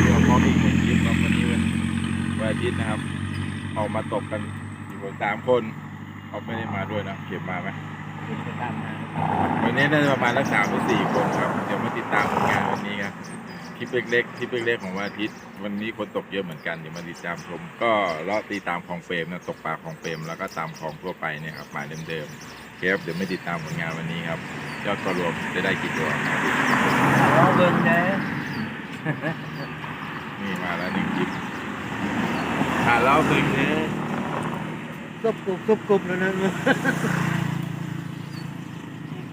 เดี๋ยวพร้อมอีกหนึ่งคลิปครับวันนี้เป็นวันอาทิตย์นะครับ ออกมาตกกันอยู่กันสามคนเขาไม่ได้มาด้วยนะเก็บมาไหมวันนี้น่าจะประมาณสักสามหรือสี่คนครับ เดี๋ยวมาติดตามผลงานวันนี้ครับคลิปเล็กๆคลิปเล็กๆของวันอาทิตย์ วันนี้คนตกเยอะเหมือนกันเดี๋ยวมาติดตามชมก็เลาะตีตามของเฟรมนะตกปลาของเฟรมแล้วก็ตามของทั่วไปเนี่ยครับหมายเดิมๆครับเดี๋ยวไม่ติดตามผลงานวันนี้ครับยอดก็รวมจะได้กี่ตัวครับรอเบิ่งเด้อ นี่มาแล้วหนึ่งคลิป อ่าเล่าตึงเนี่ยกรุบกรุบกรุบกรุบนั่นนั่น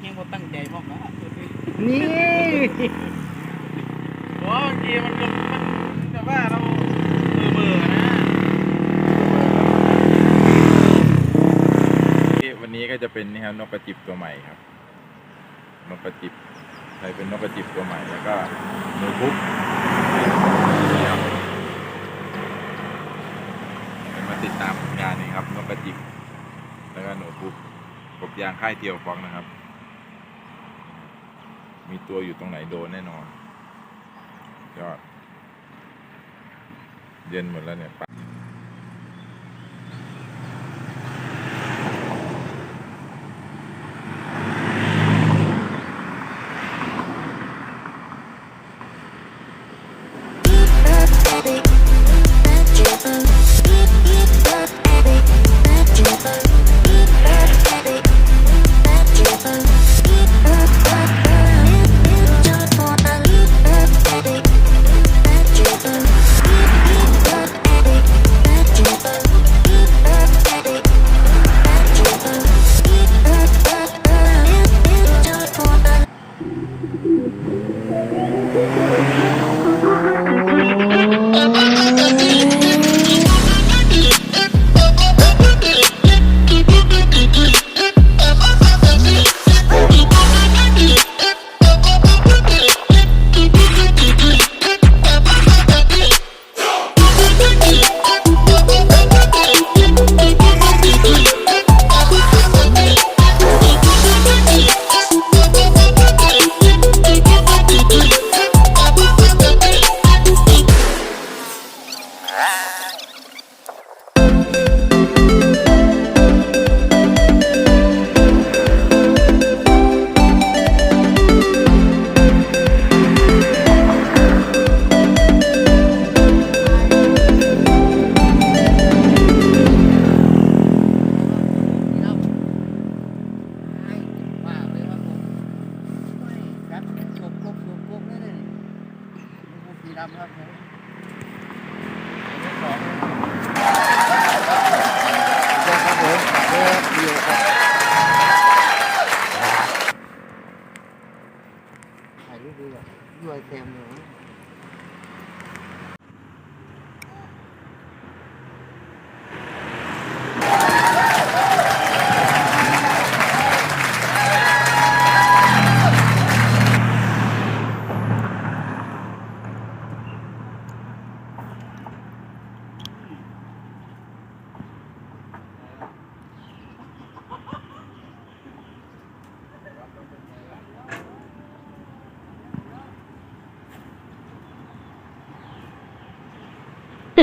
ยังบ่ตั้งใจพร้อมนะนี่โอ้บางทีมันก็มันแบบว่าเราเบื่อๆนะวันนี้ก็จะเป็นนี่ครับนกกระจิบตัวใหม่ครับนกกระจิบใส่เป็นนกกระจิบตัวใหม่แล้วก็หนูพุกมาติดตามผลงานนี่ครับนกกระจิบแล้วก็หนูพุกกบยาง ค่ายเตียวฟองนะครับ มีตัวอยู่ตรงไหนโดนแน่นอน ยอด เย็นหมดแล้วเนี่ย ดำครับผมครับผมเออเดียวครับถ่ายรูปดูแบบด้วยเต็มเลย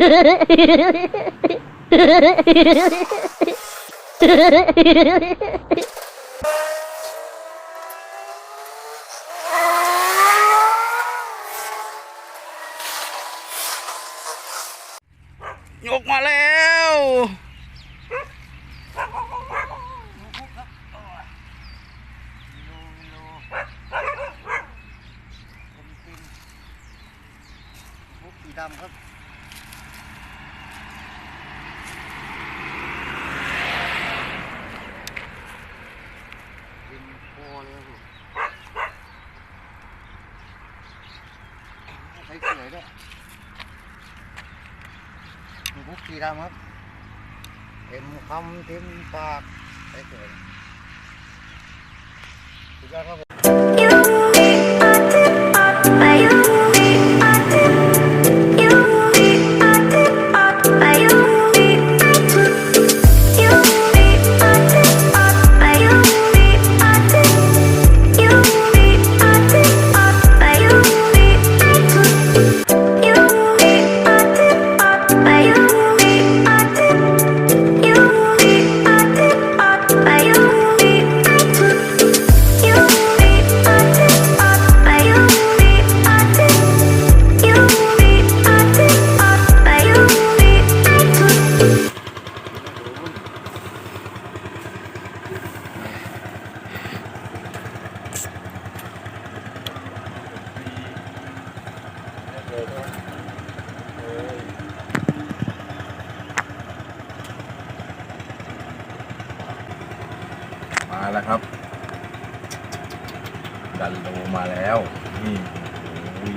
ยกมาแล้ว มุกสีดำครับดินพอเลยครับ ผมใช้สวยด้วยมุกสีดำครั เลยครับเอ้ยมาแล้วครับ ดันโลมาแล้ว นี่โอ้ย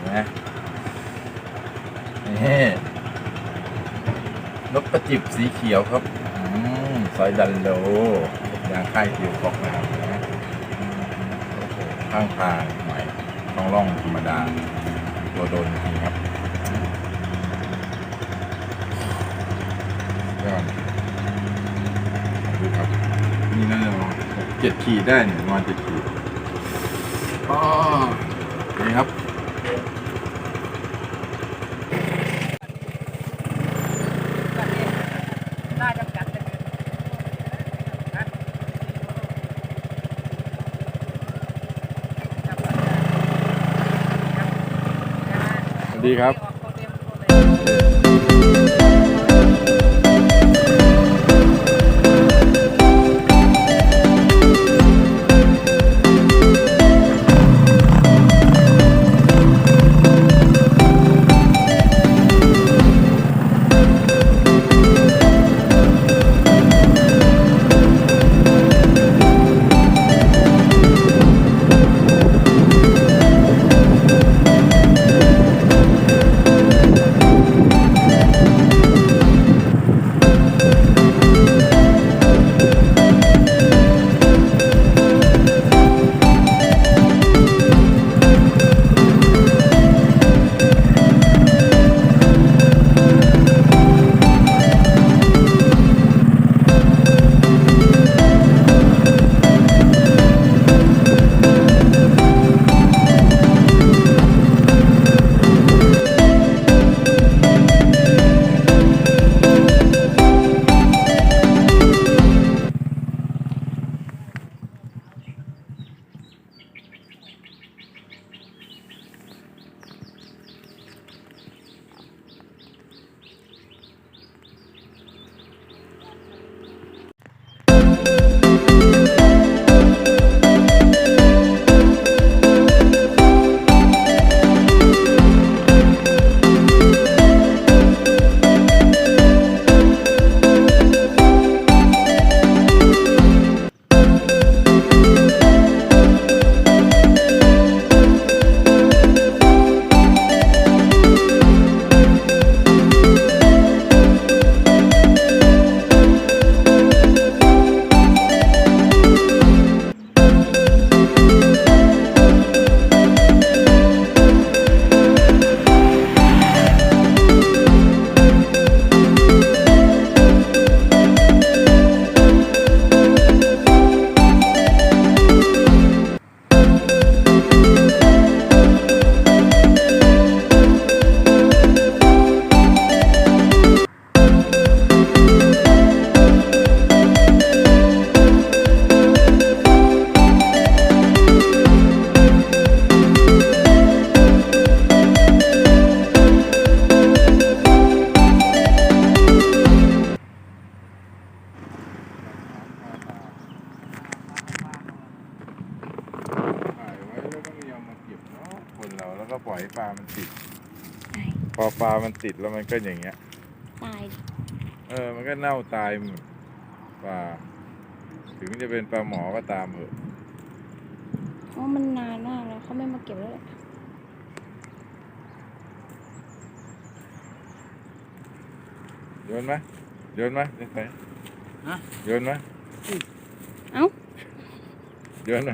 นไหมนี่นกกระจิบสีเขียวครับอืมซอยดันโลยางค่ายติวฟอกนะครับเห็นไหมโอ้โหข้างทางใหม่ต้องร่องธรรมดา ตัวโดนจริงครับยอดดูครับ นี่น่าจะเจ็ดขีดได้เนี่ยประมาณเจ็ดขีดอ๋อนี่ครับ ก็นี่น่าจำกัดเลยนะ สวัส ดีครับ ติดแล้วมันก็อย่างเงี้ย ตาย เออ มันก็เน่าตายหมดปลาถึงจะเป็นปลาหมอก็ตามเถอะเพราะมันนานมากแล้วเขาไม่มาเก็บแล้วแหละโยนไหมโยนไหมเด็กไปฮะ โยนไหมเอ้า โยนไหม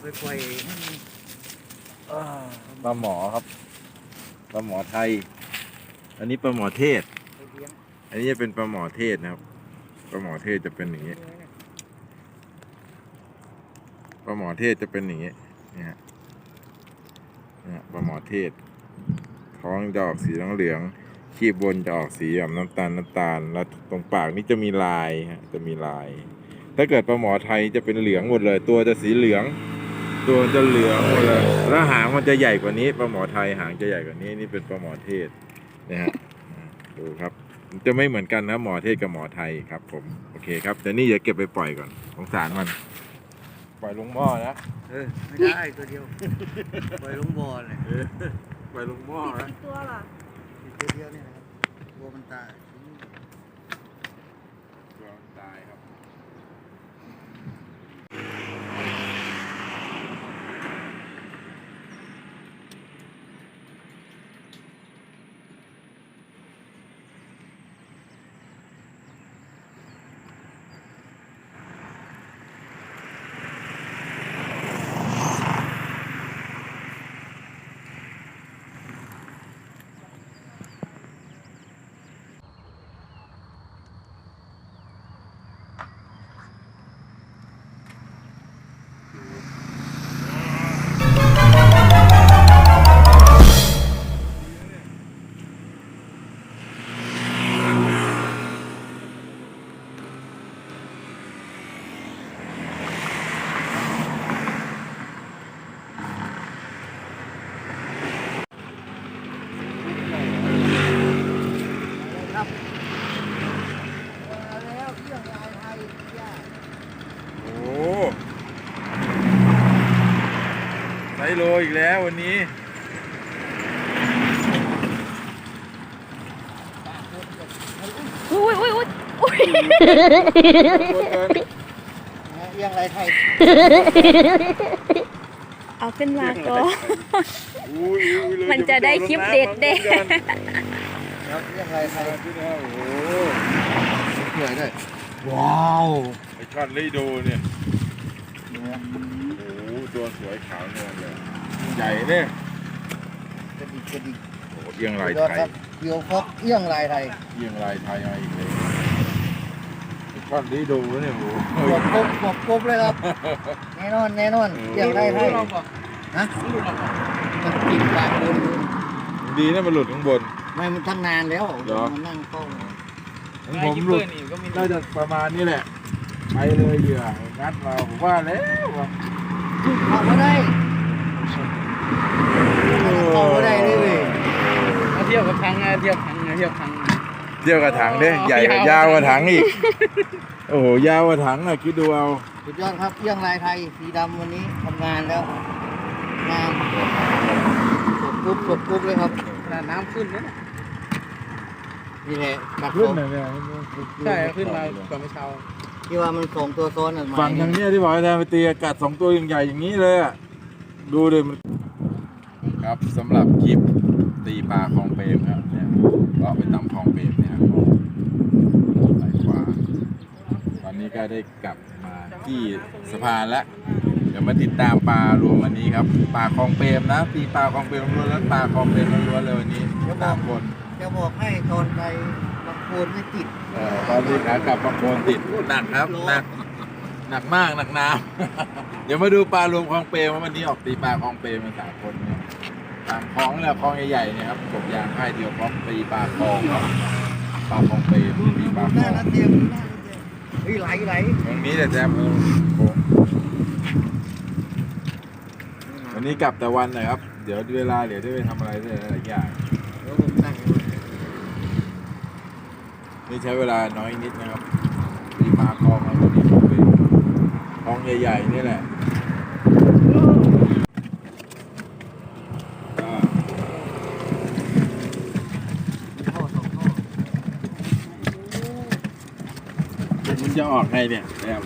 ไปปล่อยให้มันเอ่อปลาหมอครับ ปลาหมอไทย อันนี้ปลาหมอเทศ อันนี้จะเป็นปลาหมอเทศนะครับปลาหมอเทศจะเป็นอย่างนี้ปลาหมอเทศจะเป็นอย่างนี้นี่ฮะนี่ปลาหมอเทศ ท้องจะออกสีเหลืองขีบบนจะออกสีแบบน้ำตาลน้ำตาล แล้วตรงปากนี่จะมีลายฮะจะมีลาย ถ้าเกิดปลาหมอไทยจะเป็นเหลืองหมดเลย ตัวจะสีเหลือง ตัวจะเหลืองหมดเลยแล้วหางมันจะใหญ่กว่านี้ปลาหมอไทยหางจะใหญ่กว่านี้นี่เป็นปลาหมอเทศนะฮะอ่าดูครับมันจะไม่เหมือนกันนะหมอเทศกับหมอไทยครับ ผมโอเคครับแต่นี่อย่าเก็บไปปล่อยก่อนสงสารมัน ปล่อยลงหม้อนะเออไม่ได้ตัวเดียวปล่อยลงบ่อเลยเออปล่อยลงหม้อติดนะกี่ตัวล่ะตัวเดียวเนี่ยนะครับกลัวมันตายยอมตายครับครับมาแล้วเครื่องลายไทยย่า โอ้โหไซโล อีกแล้ววันนี้อุ้ยอุ้ยอุ้ยอุ้ยเอียงลายไทยเอาขึ้นมาก็อุ้ยอุ้ยเลยมันจะได้คลิปเด็ดเด็ดครับเอียงลายไทยโอ้โหสวยด้วยว้าวไอช่อนเลยดูเนี่ยโอ้โหตัวสวยขาวนวลเลย ใหญ่เนี่ยกระดิกกระดิกโอ้โหเอียงลายยอดไทครัยบเกียวฟอกเอียงลายไทยเอียงลายไทยมาอีกเลยไอช่อนเลยดูเนี่ยโอ้โหหมวกกบหมวกกบเลยครับ แน่นอนแน่นอนเอียงลายไทยเราบอกฮะหลุดออกมามันติดปากบนดีนะมันหลุดข้างบน ไม่มันตั้งนานแล้วเหรอมันนั่งเฝ้าของไอ้ผมยิปหลุเปอดร์นี่ก็มีน่าจะประมาณนี้แหละ ไปเลยเหยื่องัดมาผมว่าแล้วว่าเข้าไม่ได้ เข้าไม่ได้เลยเว้ยมาเทียบกับพังไงเทียบพังไงเทียบพังไงเทียบกับถังเด้ใหญ่กว่ายาวกว่าถังอีกโอ้โหยาวกว่าถังอะคิดดูเอาสุดยอดครับเอียงลายไทยสีดำวันนี้ทำงานแล้วงามสดกุ๊บสดกุ๊บเลยครับขนาดน้ำขึ้นนะเนี่ยนี่แหละกับขึ้นผมหน่อยเนี่ยใช่ขึ้นมาก่อนเมื่อเช้าที่ว่ามันสองตัวซ้อนอะฝั่งทางเนี้ยที่บอกให้แทนไปตีอากาศสองตัวใหญ่ๆอย่างนี้เลยอะดูเลยมัน ครับสำหรับคลิปตีปลาคลองเปรมครับเนี่ยก็ไปตำคลองเปรมเนี่ยครับสายขวาตอนนี้ก็ได้กลับมาที่สะพานแล้วเดี๋ยวมาติดตามปลารวมวันนี้ครับปลาคลองเปรมนะตีปลาคลองเปรมล้วนแล้วปลาคลองเปรมล้วนๆเลยวันนี้ตามคนจะบอกให้ตอนไปบางโคนไม่ติดเออตอนนี้ขากลับบางโคนติดหนักครับหนักหนักมากหนักน้ำเดี๋ยวมาดูปลารวมคลองเปรมว่าวันนี้ออกตีปลาคลองเปรมกันสามคนเนี่ย ตามคลองนี่แหละคลองใหญ่ๆเนี่ยครับกบยางค่ายเดียวพร้อมตีปลาคลองครับปลาคลองเปรมตีปลาคลหน้าองนัดเดียวหน้านัดเดียวเฮ้ยไหลไหลตรงนี้แต่แจมเออโค้งวันนี้กลับแต่วันนะครับ เดี๋ยวเวลาเดี๋ยวได้ไปทำอะไรได้หลายอย่างเดี๋ยวผมตั้งไว้นี่ใช้เวลาน้อยนิดนะครับตีปลาคลองแล้วก็ตีคลองเปรมคลองใหญ่ๆนี่แหละก็ ท่อสองท่อ มัน จะออกไงเนี่ยแอม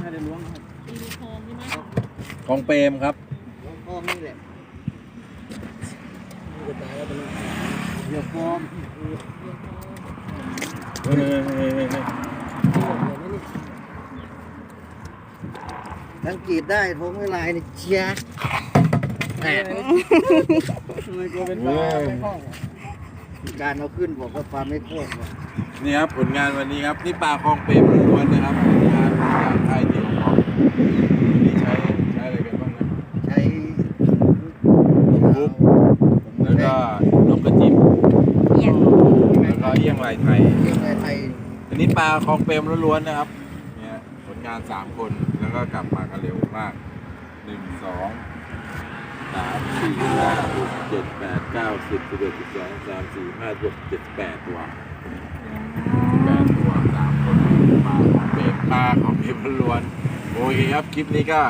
น่าจะล้วงครับคลองเปรมครับท่อนี่แหละเดี๋ยวฟอมสังเกตได้ท้องเวลายนี่เชียร์ แหมทำไมกลัวเป็นปลาไม่คล่องการเอาขึ้นบอกว่าปลาไม่โคตรว่ะนี่ครับผลงานวันนี้ครับนี่ปลาคลองเปรมล้วนๆนะครับผลงานจากค่ายเดียวครับวันนี้ใช้ใช้อะไรกันบ้างนะใช้บุ๊กแล้วก็นกกระจิบเอียงแล้วก็เอี้ยงลายไทยเรียกในไทยอันนี้ปลาคลองเปรมล้วนๆนะครับเนี่ยผลงานสามคนแล้วก็กลับมากันเร็วมากหนึ่งสองสามสี่ห้าหกเจ็ดแปดเก้าสิบสิบเอ็ดสิบสองสามสี่ห้าหกเจ็ดแปดตัวแปดตัวสามคนปลาของเบมปลาของเบมล้วนโอเคครับคลิปนี้ก็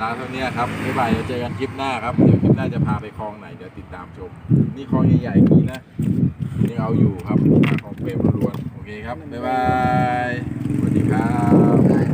ลาเท่านี้ครับบ๊ายบายเดี๋ยวเจอกันคลิปหน้าครับ เดี๋ยวคลิปหน้าจะพาไปคลองไหนเดี๋ยวติดตามชม นี่คลองใหญ่ๆนี้นะยังเอาอยู่ครับปลาของเบมล้วนโอเคครับ บ๊ายบาย สวัสดีครับ